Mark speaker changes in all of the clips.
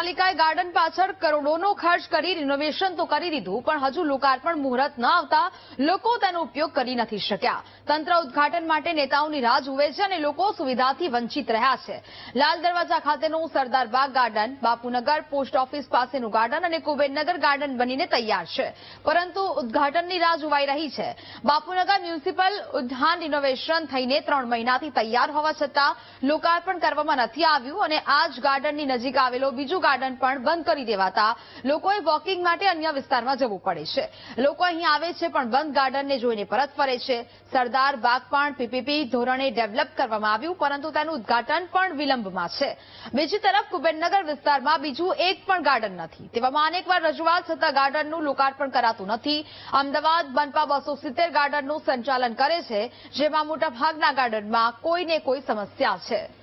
Speaker 1: મહાનગરપાલિકાએ ગાર્ડન પાછળ કરોડોનો ખર્ચ કરી રિનોવેશન તો કરી દીધું, પણ હજુ લોકાર્પણ મુહૂર્ત ન આવતા લોકો તેનો ઉપયોગ કરી નથી શક્યા. તંત્ર ઉદઘાટન માટે નેતાઓની રાહ જુએ છે અને લોકો સુવિધાથી વંચિત રહ્યા છે. Lal Darwaja ખાતેનું Sardar Baug garden, Bapunagar post office પાસેનું garden અને કુબેરનગર ગાર્ડન બનીને તૈયાર છે. પરંતુ ઉદ્ઘાટનની રાહ જોવાઈ રહી છે. બાપુનગર મ્યુનિસિપલ ઉદ્યાન રિનોવેશન થઈને ત્રણ મહિનાથી તૈયાર હોવા છતાં લોકાર્પણ કરવામાં નથી આવ્યું અને આ જ ગાર્ડનની નજીક આવેલો બીજું ગાર્ડન પણ બંધ કરી દેવાતા લોકોએ વોકિંગ માટે અન્ય વિસ્તારમાં જવું પડે છે. લોકો અહીં આવે છે પણ બંધ ગાર્ડનને જોઈને પરત ફરે છે. સરદાર બાગ પણ પીપીપી ધોરણે ડેવલપ કરવામાં આવ્યું, પરંતુ તેનું ઉદ્ઘાટન પણ વિલંબમાં છે. બીજી તરફ કુબેરનગર વિસ્તારમાં બીજું એક પણ ગાર્ડન નથી. તેવામાં અનેકવાર રજૂઆત છતાં ગાર્ડનનું લોકાર્પણ કરાતું નથી. અમદાવાદ બનપા બસો સિત્તેર ગાર્ડનનું સંચાલન કરે છે, જેમાં મોટાભાગના ગાર્ડનમાં કોઈને કોઈ સમસ્યા છે.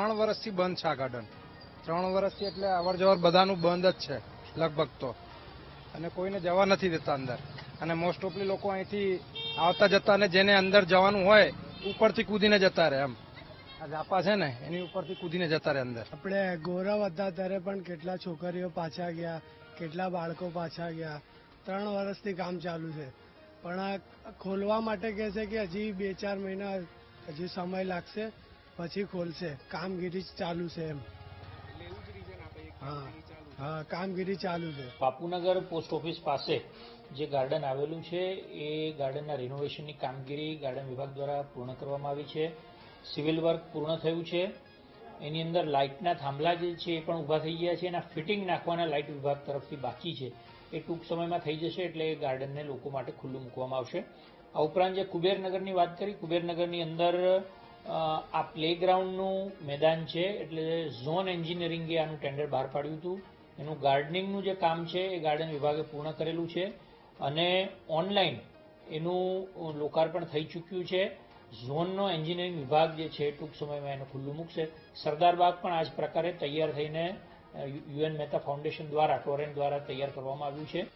Speaker 2: ત્રણ વર્ષથી બંધ છે આ ગાર્ડન. ત્રણ વર્ષથી એટલે અવર જવર બધાનું બંધ જ છે, લગભગ તો. અને કોઈને જવા નથી દેતા અંદર. અને મોસ્ટ ઓફલી લોકો અહીંથી આવતા જતા અને જેને અંદર જવાનું હોય, ઉપરથી કૂદીને જતા રહે એમ. આ ઝાપા છે ને, એની ઉપરથી કૂદીને જતા રહે અંદર.
Speaker 3: આપણે ગૌરવ હતા ત્યારે પણ કેટલા છોકરીઓ પાછા ગયા, કેટલા બાળકો પાછા ગયા. ત્રણ વર્ષથી કામ ચાલુ છે. પણ આ ખોલવા માટે કહે છે કે હજી બે ચાર મહિના હજી સમય લાગશે. પછી ખોલશે. કામગીરી ચાલુ છે એમ. હા. હા કામગીરી ચાલુ છે.
Speaker 4: બાપુનગર પોસ્ટ ઓફિસ પાસે જે ગાર્ડન આવેલું છે એ ગાર્ડનના રિનોવેશનની કામગીરી ગાર્ડન વિભાગ દ્વારા પૂર્ણ કરવામાં આવી છે. સિવિલ વર્ક પૂર્ણ થયું છે. એની અંદર લાઇટના થાંભલા જે છે એ પણ ઊભા થઈ ગયા છે. એના ફિટિંગ નાખવાના લાઇટ વિભાગ તરફથી બાકી છે. એ ટૂંક સમયમાં થઈ જશે એટલે એ ગાર્ડનને લોકો માટે ખુલ્લું મૂકવામાં આવશે. આ ઉપરાંત જે કુબેરનગરની વાત કરી કુબેરનગરની અંદર આ પ્લેગ્રાઉન્ડનું મેદાન છે, એટલે ઝોન એન્જિનિયરિંગે આનું ટેન્ડર બહાર પાડ્યું હતું. એનું ગાર્ડનિંગનું જે કામ છે, એ ગાર્ડન વિભાગે પૂર્ણ કરેલું છે. અને ઓનલાઈન એનું લોકાર્પણ થઈ ચૂક્યું છે. ઝોનનો એન્જિનિયરિંગ વિભાગ જે છે, ટૂંક સમયમાં એને ખુલ્લું મૂકશે. સરદાર બાગ પણ આ જ પ્રકારે તૈયાર થઈને યુએન મહેતા ફાઉન્ડેશન દ્વારા ટોરેન્ટ દ્વારા તૈયાર કરવામાં આવ્યું છે.